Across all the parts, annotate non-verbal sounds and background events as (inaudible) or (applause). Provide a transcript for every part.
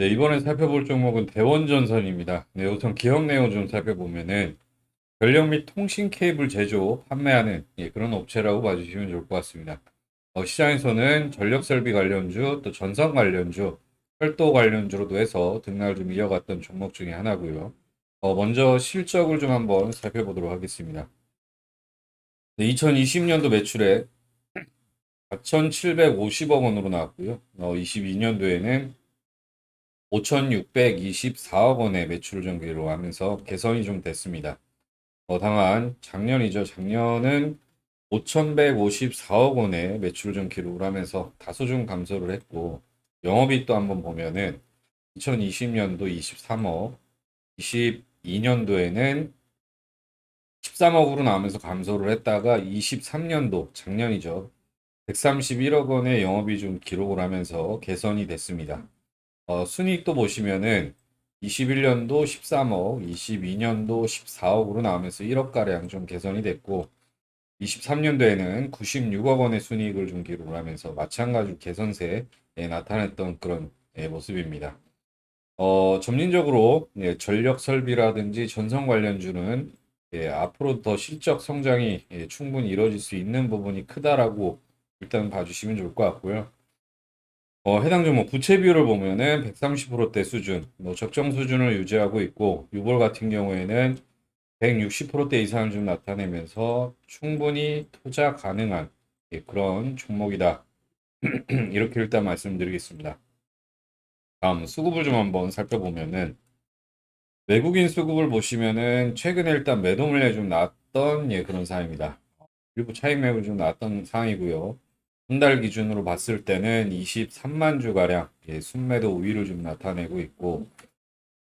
네, 이번에 살펴볼 종목은 대원전선입니다. 네, 우선 기업 내용 좀 살펴보면은 전력 및 통신 케이블 제조, 판매하는 예, 그런 업체라고 봐주시면 좋을 것 같습니다. 어, 시장에서는 전력 설비 관련주, 또 전선 관련주, 철도 관련주로도 해서 등락을 좀 이어갔던 종목 중에 하나고요. 어, 먼저 실적을 좀 한번 살펴보도록 하겠습니다. 네, 2020년도 매출액 4,750억 원으로 나왔고요. 어, 22년도에는 5,624억 원의 매출을 좀 기록하면서 개선이 좀 됐습니다. 어, 다만 작년이죠. 작년은 5,154억 원의 매출을 좀 기록을 하면서 다소 좀 감소를 했고 영업이익도 한번 보면은 2020년도 23억, 22년도에는 13억으로 나오면서 감소를 했다가 23년도 작년이죠. 131억 원의 영업이 좀 기록을 하면서 개선이 됐습니다. 어, 순이익도 보시면은 21년도 13억, 22년도 14억으로 나오면서 1억가량 좀 개선이 됐고, 23년도에는 96억 원의 순이익을 좀 기록을 하면서 마찬가지로 개선세에 나타냈던 그런 예, 모습입니다. 어, 점진적으로 예, 전력 설비라든지 전선 관련주는 예, 앞으로 더 실적 성장이 예, 충분히 이루어질 수 있는 부분이 크다라고 일단 봐주시면 좋을 것 같고요. 어, 해당 종목 부채 비율을 보면은 130%대 수준, 뭐 적정 수준을 유지하고 있고, 유볼 같은 경우에는 160%대 이상을 좀 나타내면서 충분히 투자 가능한 예, 그런 종목이다. (clears throat) 이렇게 일단 말씀드리겠습니다. 다음 수급을 좀 한번 살펴보면은 외국인 수급을 보시면은 최근에 일단 매도 물량이 좀 나왔던 예, 그런 상황입니다. 일부 차익 매물 좀 나왔던 상황이고요. 한달 기준으로 봤을 때는 23만 주가량 예, 순매도 우위를 좀 나타내고 있고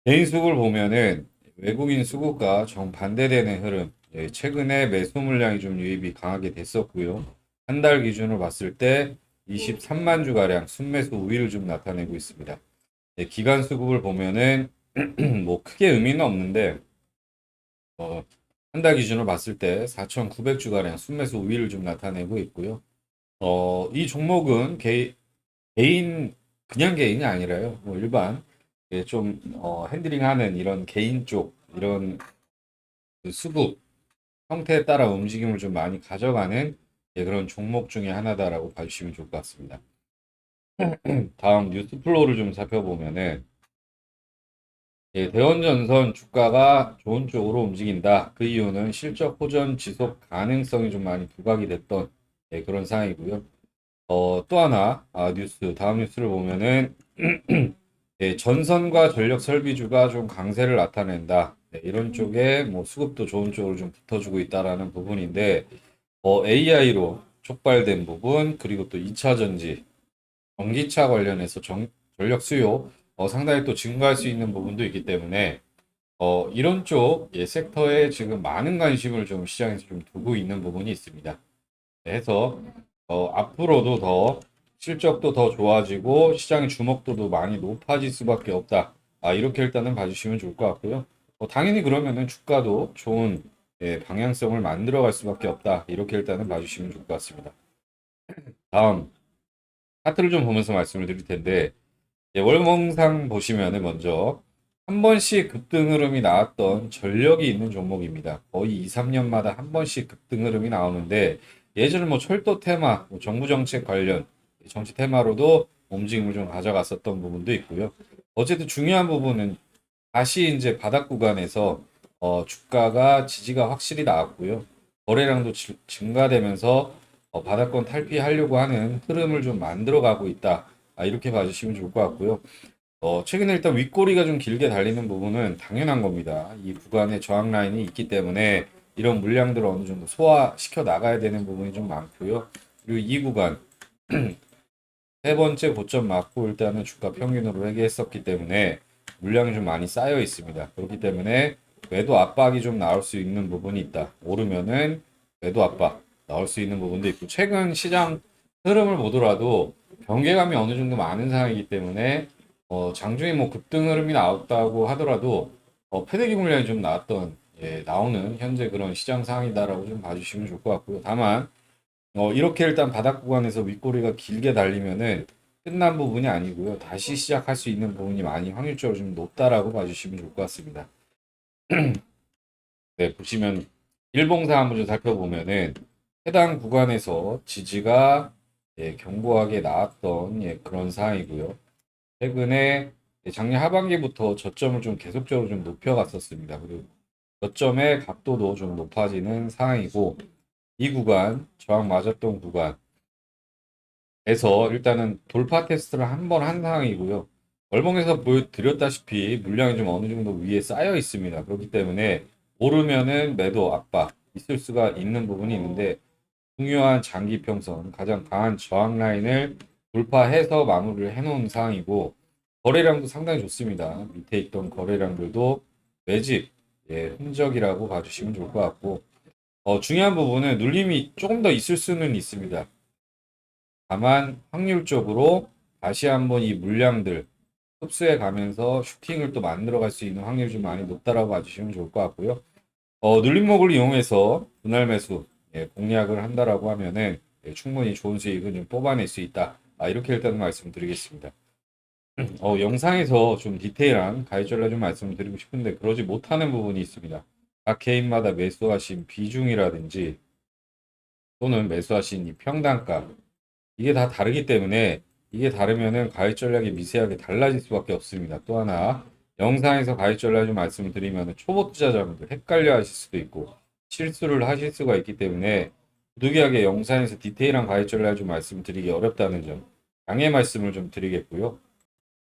개인 수급을 보면은 외국인 수급과 정반대되는 흐름 예, 최근에 매수 물량이 좀 유입이 강하게 됐었고요. 한 달 기준으로 봤을 때 23만 주가량 순매수 우위를 좀 나타내고 있습니다. 예, 기간 수급을 보면은 (clears throat) 뭐 크게 의미는 없는데 어, 한 달 기준으로 봤을 때 4,900주가량 순매수 우위를 좀 나타내고 있고요. 어, 이 종목은 개, 개인, 그냥 개인이 아니라요. 뭐 일반, 예, 좀, 어, 핸들링 하는 이런 개인 쪽, 이런 그 수급 형태에 따라 움직임을 좀 많이 가져가는 예, 그런 종목 중에 하나다라고 봐주시면 좋을 것 같습니다. (clears throat) 다음 뉴스 플로우를 좀 살펴보면은, 예, 대원전선 주가가 좋은 쪽으로 움직인다. 그 이유는 실적 호전 지속 가능성이 좀 많이 부각이 됐던 네, 그런 상황이고요. 어, 또 하나 아, 뉴스 다음 뉴스를 보면은 (clears throat) 네, 전선과 전력 설비주가 좀 강세를 나타낸다. 네, 이런 쪽에 뭐 수급도 좋은 쪽으로 좀 붙어주고 있다라는 부분인데 어, AI로 촉발된 부분 그리고 또 2차 전지 전기차 관련해서 전, 전력 수요 어, 상당히 또 증가할 수 있는 부분도 있기 때문에 어, 이런 쪽 예, 섹터에 지금 많은 관심을 좀 시장에서 좀 두고 있는 부분이 있습니다. 해서 어, 앞으로도 더 실적도 더 좋아지고 시장의 주목도도 많이 높아질 수밖에 없다. 아, 이렇게 일단은 봐주시면 좋을 것 같고요. 어, 당연히 그러면은 주가도 좋은 예, 방향성을 만들어 갈 수밖에 없다. 이렇게 일단은 봐주시면 좋을 것 같습니다. (clears throat) 다음 차트를 좀 보면서 말씀을 드릴 텐데 예, 월봉상 보시면은 먼저 한 번씩 급등 흐름이 나왔던 전력이 있는 종목입니다. 거의 2, 3년마다 한 번씩 급등 흐름이 나오는데 예전에 뭐 철도 테마, 뭐 정부 정책 관련 정치 테마로도 움직임을 좀 가져갔었던 부분도 있고요. 어쨌든 중요한 부분은 다시 이제 바닥 구간에서 어, 주가가 지지가 확실히 나왔고요. 거래량도 지- 증가되면서 어, 바닥권 탈피하려고 하는 흐름을 좀 만들어가고 있다. 아, 이렇게 봐주시면 좋을 것 같고요. 어, 최근에 일단 윗꼬리가 좀 길게 달리는 부분은 당연한 겁니다. 이 구간에 저항 라인이 있기 때문에 이런 물량들을 어느 정도 소화시켜 나가야 되는 부분이 좀 많고요. 그리고 이 구간 (clears throat) 세 번째 고점 맞고 일단은 주가 평균으로 회귀했었기 때문에 물량이 좀 많이 쌓여 있습니다. 그렇기 때문에 매도 압박이 좀 나올 수 있는 부분이 있다. 오르면은 매도 압박 나올 수 있는 부분도 있고 최근 시장 흐름을 보더라도 경계감이 어느 정도 많은 상황이기 때문에 어, 장중에 뭐 급등 흐름이 나왔다고 하더라도 어, 패대기 물량이 좀 나왔던 예, 나오는 현재 그런 시장 상황이다라고 좀 봐주시면 좋을 것 같고요. 다만 어, 이렇게 일단 바닥 구간에서 윗꼬리가 길게 달리면은 끝난 부분이 아니고요. 다시 시작할 수 있는 부분이 많이 확률적으로 좀 높다라고 봐주시면 좋을 것 같습니다. (clears throat) 네, 보시면 일봉상 한번 좀 살펴보면은 해당 구간에서 지지가 예, 견고하게 나왔던 예, 그런 상황이고요. 최근에 예, 작년 하반기부터 저점을 좀 계속적으로 좀 높여갔었습니다. 그리고 저점의 각도도 좀 높아지는 상황이고 이 구간 저항 맞았던 구간에서 일단은 돌파 테스트를 한 번 한 상황이고요. 월봉에서 보여드렸다시피 물량이 좀 어느 정도 위에 쌓여 있습니다. 그렇기 때문에 오르면은 매도 압박 있을 수가 있는 부분이 있는데 중요한 장기 평선 가장 강한 저항 라인을 돌파해서 마무리를 해놓은 상황이고 거래량도 상당히 좋습니다. 밑에 있던 거래량들도 매집 예, 흔적이라고 봐주시면 좋을 것 같고 어, 중요한 부분은 눌림이 조금 더 있을 수는 있습니다. 다만 확률적으로 다시 한번 이 물량들 흡수해 가면서 슈팅을 또 만들어 갈 수 있는 확률이 좀 많이 높다라고 봐주시면 좋을 것 같고요. 어, 눌림목을 이용해서 분할 매수 예, 공략을 한다라고 하면은 예, 충분히 좋은 수익을 좀 뽑아낼 수 있다. 아, 이렇게 일단 말씀드리겠습니다. 어, 영상에서 좀 디테일한 가이드를 좀 말씀드리고 싶은데 그러지 못하는 부분이 있습니다. 각 개인마다 매수하신 비중이라든지 또는 매수하신 이 평단가 이게 다 다르기 때문에 이게 다르면은 가입 전략이 미세하게 달라질 수밖에 없습니다. 또 하나 영상에서 가입 전략 좀 말씀을 드리면 초보 투자자분들 헷갈려 하실 수도 있고 실수를 하실 수가 있기 때문에 부득이하게 영상에서 디테일한 가입 전략 좀 말씀드리기 어렵다는 점 양해 말씀을 좀 드리겠고요.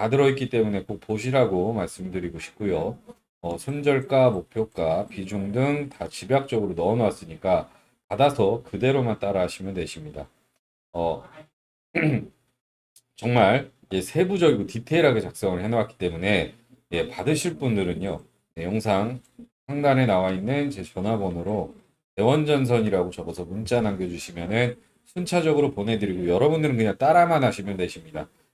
다 들어있기 때문에 꼭 보시라고 말씀드리고 싶고요. 어, 손절가, 목표가, 비중 등 다 집약적으로 넣어 놨으니까 받아서 그대로만 따라 하시면 되십니다. 어, (clears throat) 정말 예, 세부적이고 디테일하게 작성을 해놓았기 때문에 예, 받으실 분들은요, 네, 영상 상단에 나와 있는 제 전화번호로 대원전선이라고 적어서 문자 남겨주시면은 순차적으로 보내드리고 여러분들은 그냥 따라만 하시면 되십니다.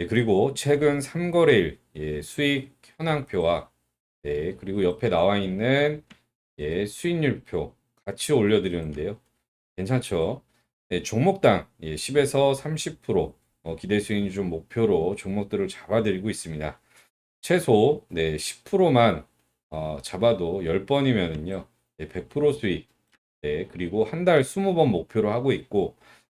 예, 그리고 최근 3거래일 예, 수익 현황표와 네, 그리고 옆에 나와 있는 예, 수익률표 같이 올려드렸는데요. 괜찮죠? 네, 종목당 예, 10에서 30% 어, 기대 수익률 좀 목표로 종목들을 잡아드리고 있습니다. 최소 네, 10%만 어, 잡아도 10번이면은요. 네, 100% 수익. 네, 그리고 한 달 20번 목표로 하고 있고